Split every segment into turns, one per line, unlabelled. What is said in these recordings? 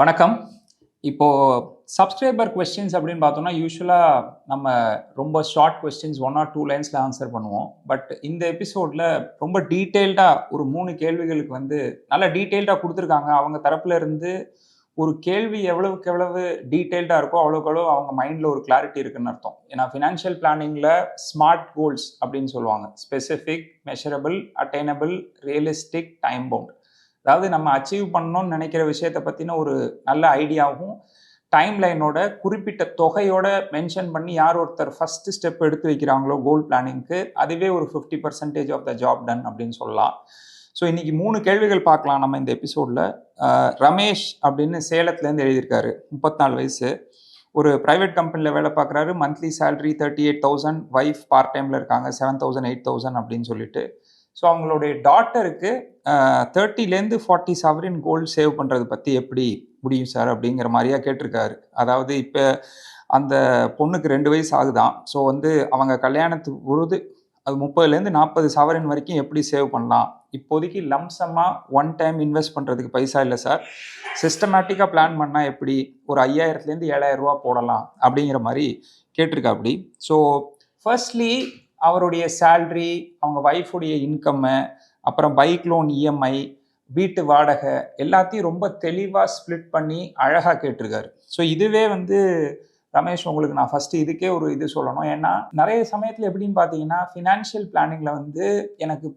வணக்கம். இப்போ subscriber questions அப்படின்னு பார்த்தோம்னா யூஸ்வலாக நம்ம ரொம்ப short questions one or two லைன்ஸில் answer பண்ணுவோம். பட் இந்த எபிசோடில் ரொம்ப டீட்டெயில்டாக ஒரு மூணு கேள்விகளுக்கு வந்து நல்ல டீட்டெயில்டாக கொடுத்துருக்காங்க. அவங்க தரப்புல இருந்து ஒரு கேள்வி எவ்வளவுக்கு எவ்வளவு டீட்டெயில்டாக இருக்கோ அவ்வளோக்கு அவ்வளோ அவங்க மைண்டில் ஒரு கிளாரிட்டி இருக்குன்னு அர்த்தம். ஏன்னா ஃபினான்ஷியல் பிளானிங்கில் ஸ்மார்ட் கோல்ஸ் அப்படின்னு சொல்லுவாங்க. Specific measurable attainable realistic time bound அதாவது நம்ம அச்சீவ் பண்ணணும்னு நினைக்கிற விஷயத்தை பற்றின ஒரு நல்ல ஐடியாவும் டைம் லைனோட குறிப்பிட்ட தொகையோட மென்ஷன் பண்ணி யார் ஒருத்தர் ஃபஸ்ட்டு ஸ்டெப் எடுத்து வைக்கிறாங்களோ கோல் பிளானிங்க்கு அதுவே ஒரு fifty percentage of the job done அப்படின்னு சொல்லலாம். ஸோ இன்னைக்கு மூணு கேள்விகள் பார்க்கலாம் நம்ம இந்த எபிசோடில் ரமேஷ் அப்படின்னு சேலத்துலேருந்து எழுதியிருக்காரு முப்பத்தினாலு வயசு. ஒரு ப்ரைவேட் கம்பெனியில் வேலை பார்க்குறாரு monthly salary thirty eight thousand wife part டைமில் இருக்காங்க செவன் தௌசண்ட் எயிட் தௌசண்ட் அப்படின்னு சொல்லிட்டு. ஸோ அவங்களுடைய டாட்டருக்கு தேர்ட்டிலேருந்து ஃபார்ட்டி சவரின் கோல்டு சேவ் பண்ணுறது பற்றி எப்படி முடியும் சார் அப்படிங்கிற மாதிரியா கேட்டிருக்காரு. அதாவது இப்போ அந்த பொண்ணுக்கு ரெண்டு வயசு ஆகுதான். ஸோ வந்து அவங்க கல்யாணத்துக்கு பொழுது அது முப்பதுலேருந்து நாற்பது சவரன் வரைக்கும் எப்படி சேவ் பண்ணலாம்? இப்போதைக்கு லம்சமாக ஒன் டைம் இன்வெஸ்ட் பண்ணுறதுக்கு பைசா இல்லை சார் சிஸ்டமேட்டிக்காக பிளான் பண்ணால் எப்படி? ஒரு ஐயாயிரத்துலேருந்து ஏழாயிரம் ரூபா போடலாம் அப்படிங்கிற மாதிரி கேட்டிருக்கா அப்படி. ஸோ ஃபர்ஸ்ட்லி அவருடைய சேல்ரி அவங்க ஒய்ஃபுடைய இன்கம்மு அப்புறம் பைக் லோன் இஎம்ஐ வீட்டு வாடகை எல்லாத்தையும் ரொம்ப தெளிவாக ஸ்ப்ளிட் பண்ணி அழகாக கேட்டிருக்காரு. ஸோ இதுவே வந்து ரமேஷ் உங்களுக்கு நான் ஃபஸ்ட்டு இதுக்கே ஒரு இது சொல்லணும். ஏன்னா நிறைய சமயத்தில் எப்படின்னு பார்த்தீங்கன்னா ஃபினான்ஷியல் பிளானிங்கில் வந்து எனக்கு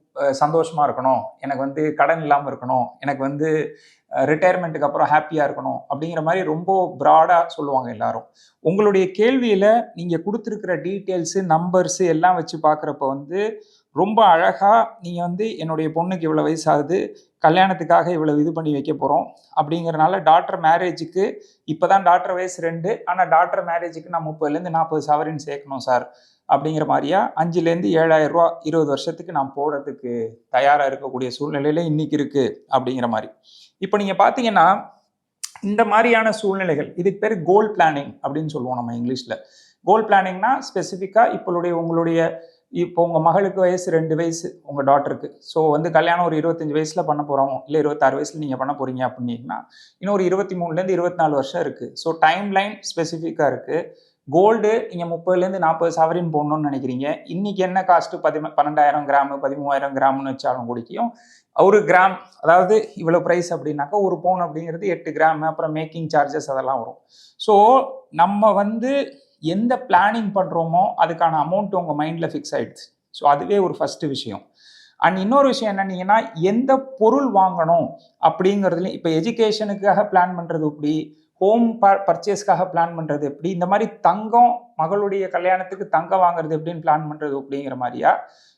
சந்தோஷமாக இருக்கணும். எனக்கு வந்து கடன் இல்லாமல் இருக்கணும். எனக்கு வந்து ரிட்டையர்மெண்ட்டுக்கு அப்புறம் ஹாப்பியாக இருக்கணும் அப்படிங்கிற மாதிரி ரொம்ப ப்ராடாக சொல்லுவாங்க எல்லாரும். உங்களுடைய கேள்வியில் நீங்கள் கொடுத்துருக்கிற டீட்டெயில்ஸு நம்பர்ஸு எல்லாம் வச்சு பார்க்குறப்ப வந்து ரொம்ப அழகாக நீங்கள் வந்து என்னுடைய பொண்ணுக்கு இவ்வளோ வயசு ஆகுது கல்யாணத்துக்காக இவ்வளோ இது பண்ணி வைக்க போகிறோம் அப்படிங்கிறனால டாக்டர் மேரேஜுக்கு இப்போ தான் டாக்டர் வயசு ரெண்டு ஆனால் டாக்டர் மேரேஜுக்கு நான் முப்பதுலேருந்து நாற்பது சவரின் சேர்க்கணும் சார் அப்படிங்கிற மாதிரியா? அஞ்சுலேருந்து ஏழாயிரம் ரூபா இருபது வருஷத்துக்கு நான் போடுறதுக்கு தயாராக இருக்கக்கூடிய சூழ்நிலையில இன்றைக்கி இருக்குது அப்படிங்கிற மாதிரி. இப்போ நீங்கள் பார்த்தீங்கன்னா இந்த மாதிரியான சூழ்நிலைகள் இதுக்கு பேர் கோல் பிளானிங் அப்படின்னு சொல்லுவோம் நம்ம இங்கிலீஷில். கோல் பிளானிங்னா ஸ்பெசிஃபிக்காக இப்போளுடைய உங்களுடைய இப்போ உங்கள் மகளுக்கு வயசு ரெண்டு வயசு உங்கள் டாட்டருக்கு ஸோ வந்து கல்யாணம் ஒரு இருபத்தஞ்சி வயசில் பண்ண போகிறோம் இல்லை இருபத்தாறு வயசில் நீங்கள் பண்ண போகிறீங்க அப்படின்னீங்கன்னா இன்னும் ஒரு இருபத்தி மூணுலேருந்து இருபத்தி நாலு வருஷம் இருக்குது ஸோ டைம் லைன் ஸ்பெசிஃபிக்காக இருக்குது கோல்டு நீங்கள் முப்பதுலேருந்து நாற்பது சவரின் போடணும்னு நினைக்கிறீங்க. இன்றைக்கி என்ன காஸ்ட்டு பதி பன்னெண்டாயிரம் கிராமு பதிமூவாயிரம் கிராம்னு வச்சாலும் குடிக்கும் ஒரு கிராம் அதாவது இவ்வளோ ப்ரைஸ் அப்படின்னாக்கா ஒரு பவுன் அப்படிங்கிறது எட்டு கிராம் அப்புறம் மேக்கிங் சார்ஜஸ் அதெல்லாம் வரும். ஸோ நம்ம வந்து எந்த பிளானிங் பண்ணுறோமோ அதுக்கான அமௌண்ட் உங்கள் மைண்டில் ஃபிக்ஸ் ஆகிடுச்சு ஸோ அதுவே ஒரு ஃபஸ்ட்டு விஷயம். அண்ட் இன்னொரு விஷயம் என்னன்னீங்கன்னா எந்த பொருள் வாங்கணும் அப்படிங்கிறதுலையும் இப்போ எஜுகேஷனுக்காக பிளான் பண்ணுறது இப்படி ஹோம் பர்ச்சேஸ்க்காக பிளான் பண்ணுறது எப்படி? இந்த மாதிரி தங்கம் மகளுடைய கல்யாணத்துக்கு தங்கம் வாங்குறது எப்படின்னு பிளான் பண்ணுறது அப்படிங்கிற மாதிரியா?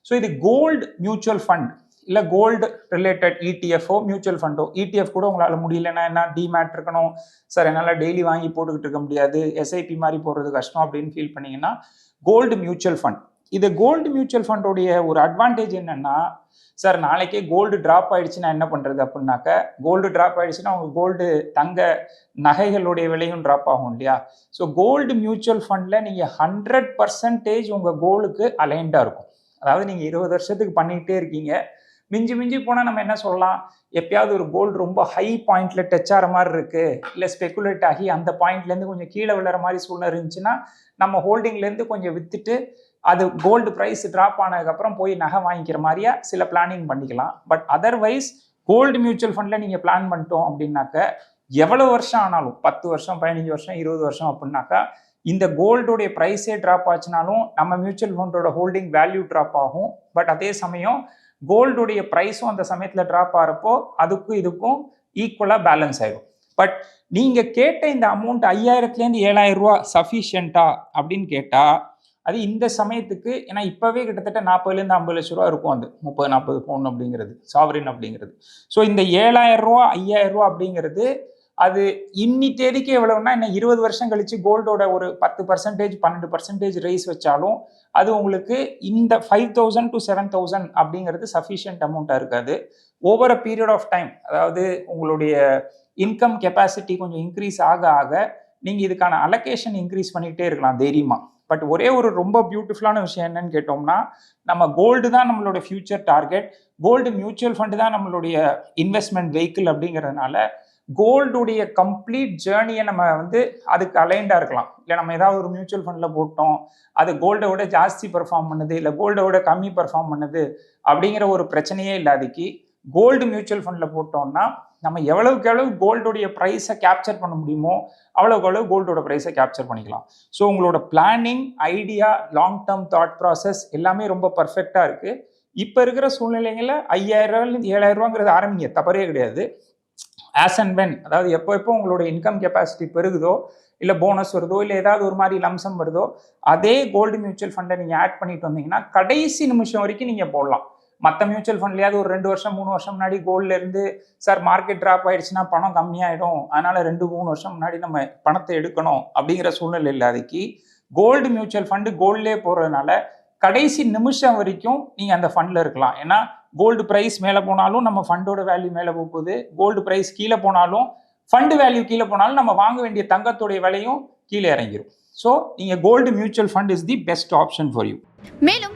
ஸோ இது கோல்டு மியூச்சுவல் ஃபண்ட் இல்லை கோல்டு ரிலேட்டட் இடிஎஃப்ஓ மியூச்சுவல் ஃபண்டோ இடிஎஃப் கூட உங்களால் முடியலன்னா என்ன? டிமேட் இருக்கணும். சார் என்னால் டெய்லி வாங்கி போட்டுக்கிட்டு இருக்க முடியாது. எஸ்ஐபி மாதிரி போடுறது கஷ்டம் அப்படின்னு ஃபீல் பண்ணீங்கன்னா கோல்டு மியூச்சுவல் ஃபண்ட் இது கோல்டு மியூச்சுவல் ஃபண்டோடைய ஒரு அட்வான்டேஜ் என்னன்னா சார் நாளைக்கே கோல்டு ட்ராப் ஆயிடுச்சுன்னா என்ன பண்ணுறது அப்படின்னாக்க கோல்டு ட்ராப் ஆயிடுச்சுன்னா உங்கள் கோல்டு தங்க நகைகளுடைய விலையும் ட்ராப் ஆகும் இல்லையா? ஸோ கோல்டு மியூச்சுவல் ஃபண்டில் நீங்கள் ஹண்ட்ரட் பர்சன்டேஜ் உங்கள் கோலுக்கு அலைன்டாக இருக்கும். அதாவது நீங்கள் இருபது வருஷத்துக்கு பண்ணிகிட்டே இருக்கீங்க. மிஞ்சி மிஞ்சி போனால் நம்ம என்ன சொல்லலாம்? எப்பயாவது ஒரு கோல்டு ரொம்ப ஹை பாயிண்ட்ல டச் ஆகிற மாதிரி இருக்கு. இல்லை ஸ்பெகுலேட் ஆகி அந்த பாயிண்ட்லேருந்து கொஞ்சம் கீழே விழுற மாதிரி சூழ்நிலை இருந்துச்சுன்னா நம்ம ஹோல்டிங்லேருந்து கொஞ்சம் விற்றுட்டு அது கோல்டு ப்ரைஸ் ட்ராப் ஆனதுக்கப்புறம் போய் நகை வாங்கிக்கிற மாதிரியா? சில பிளானிங் பண்ணிக்கலாம். பட் அதர்வைஸ் கோல்டு மியூச்சுவல் ஃபண்டில் நீங்கள் பிளான் பண்ணிட்டோம் அப்படின்னாக்க எவ்வளோ வருஷம் ஆனாலும் பத்து வருஷம் பதினஞ்சு வருஷம் இருபது வருஷம் அப்படின்னாக்கா இந்த கோல்டோடைய ப்ரைஸே ட்ராப் ஆச்சுனாலும் நம்ம மியூச்சுவல் ஃபண்டோட ஹோல்டிங் வேல்யூ ட்ராப் ஆகும். பட் அதே சமயம் கோல்டுடைய ப்ரைஸும் அந்த சமயத்தில் ட்ராப் ஆகிறப்போ அதுக்கும் இதுக்கும் ஈக்குவலாக பேலன்ஸ் ஆகிடும் பட் நீங்கள் கேட்ட இந்த அமௌண்ட் ஐயாயிரத்துலேருந்து ஏழாயிரம் ரூபா சஃபிஷியண்ட்டா அப்படின்னு கேட்டால் அது இந்த சமயத்துக்கு ஏன்னா இப்போவே கிட்டத்தட்ட நாற்பதுலேருந்து ஐம்பது லட்ச ரூபா இருக்கும் அது. முப்பது நாற்பது பவுன் அப்படிங்கிறது சாவரின் அப்படிங்கிறது. ஸோ இந்த ஏழாயிரம் ரூபா ஐயாயிரம் ரூபா அப்படிங்கிறது அது இன்னி தேதிக்கு எவ்வளவுன்னா என்ன இருபது வருஷம் கழிச்சு கோல்டோட ஒரு பத்து பர்சன்டேஜ் பன்னெண்டு பர்சன்டேஜ் ரைஸ் வச்சாலும் அது உங்களுக்கு இந்த five thousand to seven thousand அப்படிங்கிறது சஃபிஷியன்ட் அமௌண்ட்டாக இருக்காது. Over a period of time அதாவது உங்களுடைய இன்கம் கெப்பாசிட்டி கொஞ்சம் இன்க்ரீஸ் ஆக ஆக நீங்கள் இதுக்கான அலொகேஷன் இன்க்ரீஸ் பண்ணிக்கிட்டே இருக்கலாம் தைரியமாக பட் ஒரே ஒரு ரொம்ப பியூட்டிஃபுல்லான விஷயம் என்னன்னு கேட்டோம்னா நம்ம கோல்டு தான் நம்மளோட future target gold mutual fund தான் நம்மளுடைய இன்வெஸ்ட்மெண்ட் வெஹிக்கிள் அப்படிங்கிறதுனால கோல்டுடைய கம்ப்ளீட் ஜேர்னியை நம்ம வந்து அதுக்கு அலைண்டாக இருக்கலாம். இல்லை நம்ம ஏதாவது ஒரு மியூச்சுவல் ஃபண்டில் போட்டோம் அது கோல்டை விட ஜாஸ்தி பெர்ஃபார்ம் பண்ணுது இல்லை கோல்டை விட கம்மி பெர்ஃபார்ம் பண்ணுது அப்படிங்கிற ஒரு பிரச்சனையே இல்லாதக்கு கோல்டு மியூச்சுவல் ஃபண்டில் போட்டோம்னா நம்ம எவ்வளவுக்கு எவ்வளவு கோல்டுடைய ப்ரைஸை கேப்சர் பண்ண முடியுமோ அவ்வளோக்கு அவ்வளவு கோல்டோட ப்ரைஸை கேப்சர் பண்ணிக்கலாம். ஸோ உங்களோட planning idea long term thought process எல்லாமே ரொம்ப பர்ஃபெக்டாக இருக்குது இப்போ இருக்கிற சூழ்நிலைகளில் ஐயாயிரம் ரூபாயிலேருந்து ஏழாயிரம் ரூபாங்கிறது ஆரம்பிங்க. தவறே கிடையாது. ஆஸ் அண்ட் வென் அதாவது எப்போ எப்போ உங்களோட இன்கம் கெப்பாசிட்டி பெருகுதோ இல்லை போனஸ் வருதோ இல்லை ஏதாவது ஒரு மாதிரி லம்சம் வருதோ அதே கோல்டு மியூச்சுவல் ஃபண்டை நீங்கள் ஆட் பண்ணிட்டு வந்தீங்கன்னா கடைசி நிமிஷம் வரைக்கும் நீங்கள் போடலாம். மற்ற மியூச்சுவல் ஃபண்ட்லையாவது ஒரு ரெண்டு வருஷம் மூணு வருஷம் முன்னாடி கோல்ட்ல இருந்து சார் மார்க்கெட் ட்ராப் ஆயிடுச்சுன்னா பணம் கம்மியாயிடும். அதனால ரெண்டு மூணு வருஷம் முன்னாடி நம்ம பணத்தை எடுக்கணும் அப்படிங்கிற சூழ்நிலை இல்லாதக்கு கோல்டு மியூச்சுவல் ஃபண்டு கோல்ட்லேயே போகிறதுனால கடைசி நிமிஷம் வரைக்கும் நீங்கள் அந்த ஃபண்டில் இருக்கலாம். ஏன்னா கோல்டு ப்ரைஸ் மேலே போனாலும் நம்ம ஃபண்டோட வேல்யூ மேலே போகுது. கோல்டு ப்ரைஸ் கீழே போனாலும் ஃபண்டு வேல்யூ கீழே போனாலும் நம்ம வாங்க வேண்டிய தங்கத்துடைய விலையும் கீழே இறங்கிரும். ஸோ நீங்கள் gold mutual fund is the best option for you
மேலும்